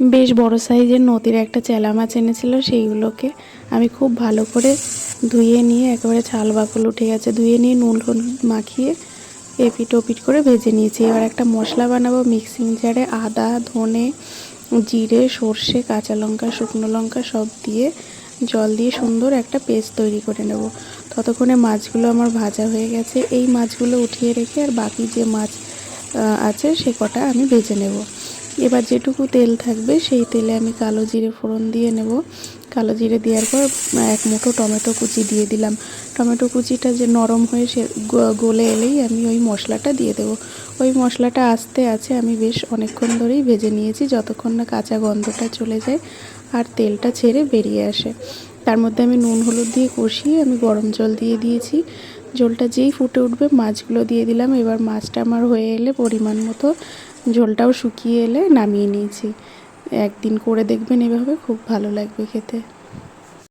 বেশ বড় সাইজের নদীর একটা চেলা মাছ এনেছিল, সেইগুলোকে আমি খুব ভালো করে ধুয়ে নিয়ে একেবারে ছাল বাকল উঠে গেছে, ধুয়ে নিয়ে নুন হলুদ মাখিয়ে এপিট ওপিট করে ভেজে নিয়েছি। এবার একটা মশলা বানাবো, মিক্সিং জারে আদা, ধনে, জিরে, সর্ষে, কাঁচা লঙ্কা, শুকনো লঙ্কা সব দিয়ে জল দিয়ে সুন্দর একটা পেস্ট তৈরি করে নেব। ততক্ষণে মাছগুলো আমার ভাজা হয়ে গেছে, এই মাছগুলো উঠিয়ে রেখে আর বাকি যে মাছ আছে সে কটা আমি ভেজে নেব। এবার যেটুকু তেল থাকবে, সেই তেলে আমি কালো জিরে ফোড়ন দিয়ে নেব। কালো জিরে দেওয়ার পর এক মুঠো টমেটো কুচি দিয়ে দিলাম। টমেটো কুচিটা যে নরম হয়ে সে গলে এলেই আমি ওই মশলাটা দিয়ে দেবো। ওই মশলাটা আস্তে আছে, আমি বেশ অনেকক্ষণ ধরেই ভেজে নিয়েছি, যতক্ষণ না কাঁচা গন্ধটা চলে যায় আর তেলটা ছেড়ে বেরিয়ে আসে। তার মধ্যে আমি নুন, হলুদ দিয়ে কষিয়ে আমি গরম জল দিয়ে দিয়েছি। জলটা যেই ফুটে উঠবে, মাছগুলো দিয়ে দিলাম। এবার মাছটা আমার হয়ে এলে পরিমাণ মতো জলটাও শুকিয়ে এলে নামিয়ে নিয়েছি। একদিন করে দেখবেন এভাবে, খুব ভালো লাগবে খেতে।